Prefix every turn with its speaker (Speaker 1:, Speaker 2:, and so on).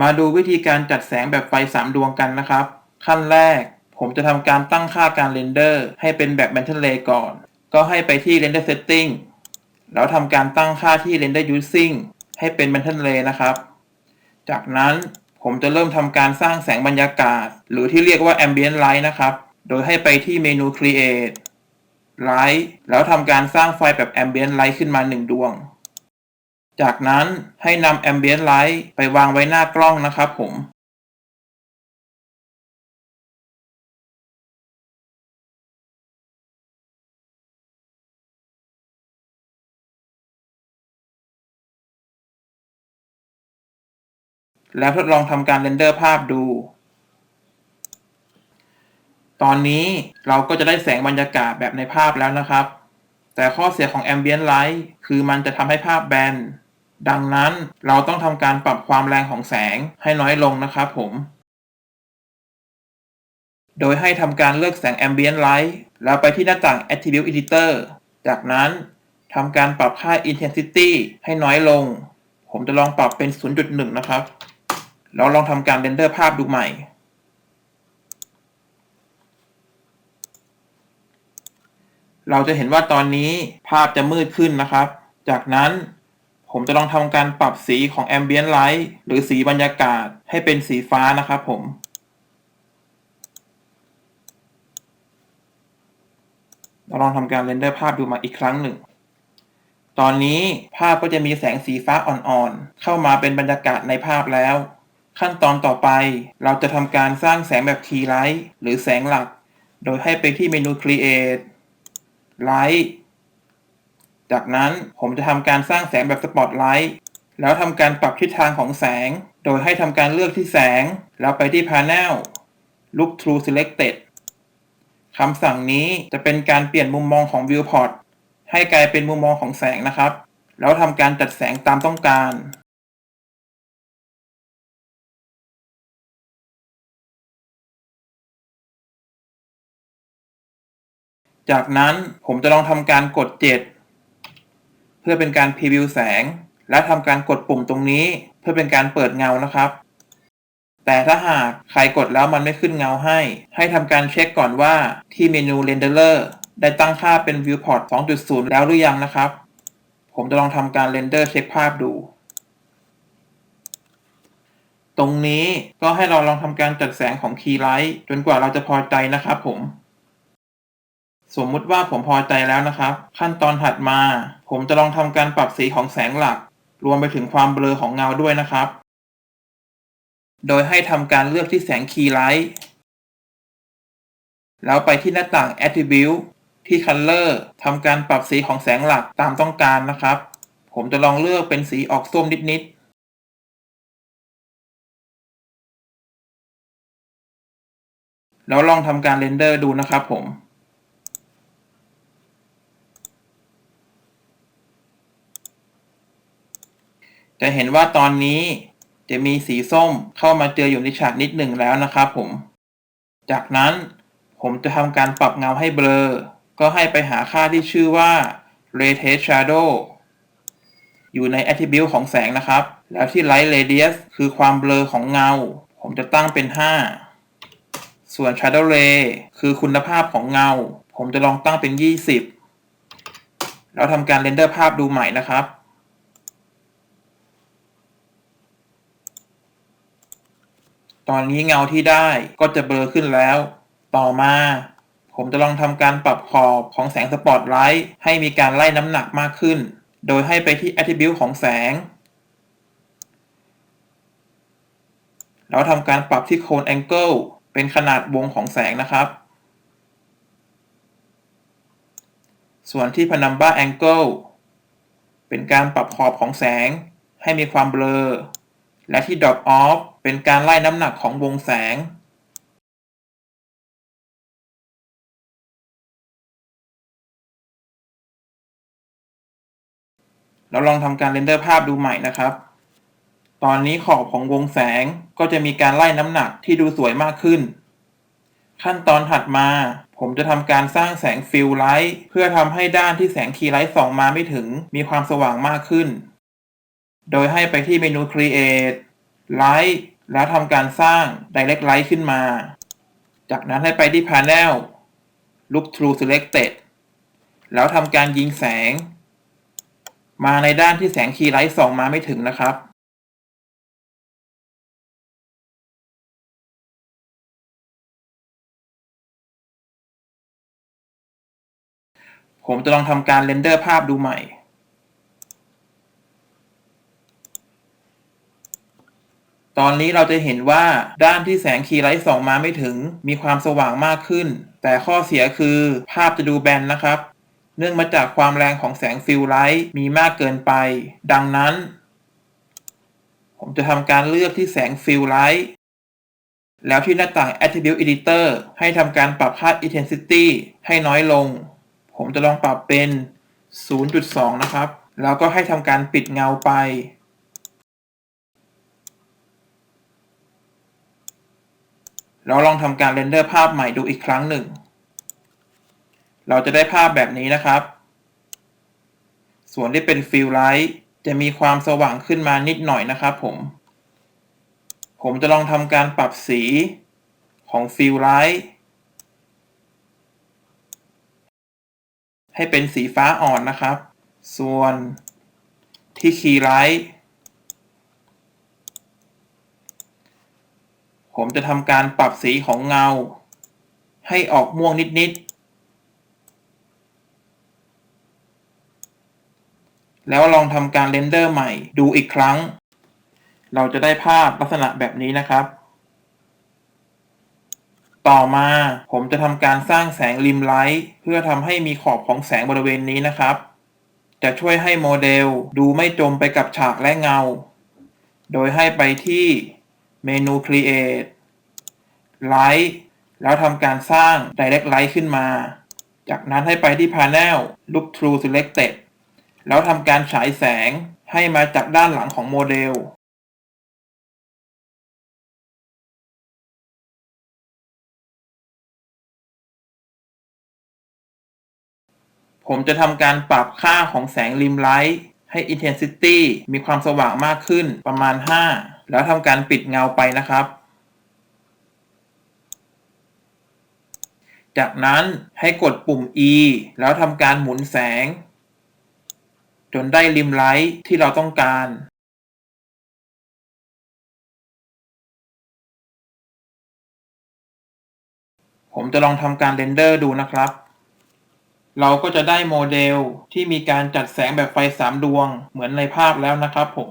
Speaker 1: มาดูวิธีการจัดแสงแบบไฟ 3 ดวงกันนะครับ ขั้นแรก ผมจะทำการตั้งค่าการเรนเดอร์ ให้เป็นแบบ Mantle Ray ก่อน ก็ให้ไปที่ Render Setting แล้วทำการตั้งค่าที่ Render Using ให้เป็น Mantle Ray นะครับ จากนั้นผมจะเริ่มทำการสร้างแสงบรรยากาศ หรือที่เรียกว่า Ambient Light นะครับ โดยให้ไปที่เมนู Create Light แล้วทำการสร้างไฟแบบ Ambient Light ขึ้นมา 1 ดวง จากนั้นให้นำ Ambient Light ไปวางไว้หน้ากล้องนะครับผม แล้วทดลองทำการเรนเดอร์ภาพดู ตอนนี้เราก็จะได้แสงบรรยากาศแบบในภาพแล้วนะครับแต่ข้อเสียของ Ambient Light คือมันจะทำให้ภาพแบน ดังนั้นเราต้องทำการปรับความแรงของแสงให้น้อยลงนะครับผม โดยให้ทำการเลือกแสง Ambient Light แล้วไปที่หน้าต่าง Attribute Editor จากนั้นทำการปรับค่า Intensity ให้น้อยลง ผมจะลองปรับเป็น 0.1 นะครับ แล้วลองทำการเรนเดอร์ภาพดูใหม่เราจะเห็นว่าตอนนี้ภาพจะมืดขึ้นนะครับ จากนั้น ผมจะลองทำการปรับสีของ Ambient Light หรือสีบรรยากาศให้เป็นสีฟ้านะครับผม เราลองทำการเรนเดอร์ภาพดูมาอีกครั้งหนึ่ง ตอนนี้ภาพก็จะมีแสงสีฟ้าอ่อนๆ เข้ามาเป็นบรรยากาศในภาพแล้ว ขั้นตอนต่อไปเราจะทำการสร้างแสงแบบ Key Light หรือแสงหลัก โดยให้ไปที่เมนู Create Light จากนั้นผมจะทำการสร้างแสงแบบ Spotlight แล้วทำการปรับทิศทางของแสง โดยให้ทำการเลือกที่แสง แล้วไปที่ Panel Look Through Selected คำสั่งนี้จะเป็นการเปลี่ยนมุมมองของ Viewport ให้กลายเป็นมุมมองของแสงนะครับ แล้วทำการจัดแสงตามต้องการ จากนั้นผมจะลองทำการกด 7 เพื่อเป็นการพรีวิวแสง และทำการกดปุ่มตรงนี้ เพื่อเป็นการเปิดเงานะครับ แต่ถ้าหากใครกดแล้วมันไม่ขึ้นเงาให้ ให้ทำการเช็คก่อนว่าที่เมนู Renderer ได้ตั้งค่าเป็น Viewport 2.0 แล้วหรือยังนะครับ ผมจะลองทำการเรนเดอร์เช็คภาพดู ตรงนี้ก็ให้เราลองทำการจัดแสงของ Key Light จนกว่าเราจะพอใจนะครับผม สมมุติว่าผมพอใจแล้วนะครับ ขั้นตอนถัดมา ผมจะลองทำการปรับสีของแสงหลัก รวมไปถึงความเบลอของเงาด้วยนะครับ โดยให้ทำการเลือกที่แสง Key Light แล้วไปที่หน้าต่าง Attribute ที่ Color ทำการปรับสีของแสงหลักตามต้องการนะครับ ผมจะลองเลือกเป็นสีออกส้มนิดๆแล้วลองทำการเรนเดอร์ดูนะครับผม จะเห็นว่าตอนนี้จะมีสีส้มเข้ามาเจออยู่ในฉากนิดหนึ่งแล้วนะครับผม จากนั้นผมจะทำการปรับเงาให้เบลอ ก็ให้ไปหาค่าที่ชื่อว่า Rotate Shadow อยู่ใน Attribute ของแสงนะครับ แล้วที่ Light Radius คือความเบลอของเงา ผมจะตั้งเป็น 5 ส่วน Shadow Ray คือคุณภาพของเงา ผมจะลองตั้งเป็น 20 แล้วทำการเรนเดอร์ภาพดูใหม่นะครับ ตอนนี้เงาที่ได้ก็จะเบลอขึ้นแล้ว ต่อมา ผมจะลองทำการปรับขอบของแสงสปอตไลท์ให้มีการไล่น้ำหนักมากขึ้น โดยให้ไปที่ Attribute ของแสง แล้วทำการปรับที่ Cone Angle เป็นขนาดวงของแสงนะครับ ส่วนที่ Penumbra Angle เป็นการปรับขอบของแสงให้มีความเบลอ และที่ Drop Off เป็นการไล่น้ำหนักของวงแสงเราลองทำการเรนเดอร์ภาพดูใหม่นะครับ ตอนนี้ขอบของวงแสงก็จะมีการไล่น้ำหนักที่ดูสวยมากขึ้น ขั้นตอนถัดมา ผมจะทำการสร้างแสงฟิลไลท์เพื่อทำให้ด้านที่แสงคีไลท์ส่องมาไม่ถึง มีความสว่างมากขึ้น โดยให้ไปที่เมนู Create Light แล้วทำการสร้าง Direct Light ขึ้นมา จากนั้นให้ไปที่ Panel Look Through Selected แล้วทำการยิงแสง มาในด้านที่แสงคีย์ไลท์ส่องมาไม่ถึงนะครับผมจะลองทำการเรนเดอร์ภาพดูใหม่ ตอนนี้เราจะเห็นว่าด้านที่แสงคีย์ไลท์ส่องมาไม่ถึง มีความสว่างมากขึ้น แต่ข้อเสียคือภาพจะดูแบนนะครับ เนื่องมาจากความแรงของแสงฟิลไลท์มีมากเกินไป ดังนั้น ผมจะทำการเลือกที่แสงฟิลไลท์แล้วที่หน้าต่าง Attribute Editor ให้ทำการปรับค่า Intensity ให้น้อยลง ผมจะลองปรับเป็น 0.2 นะครับ แล้วก็ให้ทำการปิดเงาไป แล้วลองทำการเรนเดอร์ภาพใหม่ดูอีกครั้งหนึ่ง เราจะได้ภาพแบบนี้นะครับ ส่วนที่เป็นฟิลไลท์จะมีความสว่างขึ้นมานิดหน่อยนะครับผม ผมจะลองทำการปรับสีของฟิลไลท์ให้เป็นสีฟ้าอ่อนนะครับ ส่วนที่คีย์ไลท์ ผมจะทำการปรับสีของเงา ให้ออกม่วงนิด ๆ แล้วลองทำการเรนเดอร์ใหม่ดูอีกครั้ง เราจะได้ภาพลักษณะแบบนี้นะครับ ต่อมาผมจะทำการสร้างแสงริมไลท์เพื่อทำให้มีขอบของแสงบริเวณนี้นะครับ จะช่วยให้โมเดลดูไม่จมไปกับฉากและเงา โดยให้ไปที่ เมนู Create Light แล้วทำการสร้าง Direct Light ขึ้นมา จากนั้นให้ไปที่ Panel Look Through Selected แล้วทำการฉายแสงให้มาจากด้านหลังของโมเดลผมจะทำการปรับค่าของแสงริมไลท์ ให้ Intensity มีความสว่างมากขึ้นประมาณ 5 แล้วทำการปิดเงาไปนะครับ จากนั้นให้กดปุ่ม E แล้วทำการหมุนแสง จนได้ริมไลท์ที่เราต้องการผมจะลองทำการเรนเดอร์ดูนะครับ เราก็จะได้โมเดลที่มีการจัดแสงแบบไฟ 3 ดวงเหมือนในภาพแล้วนะครับผม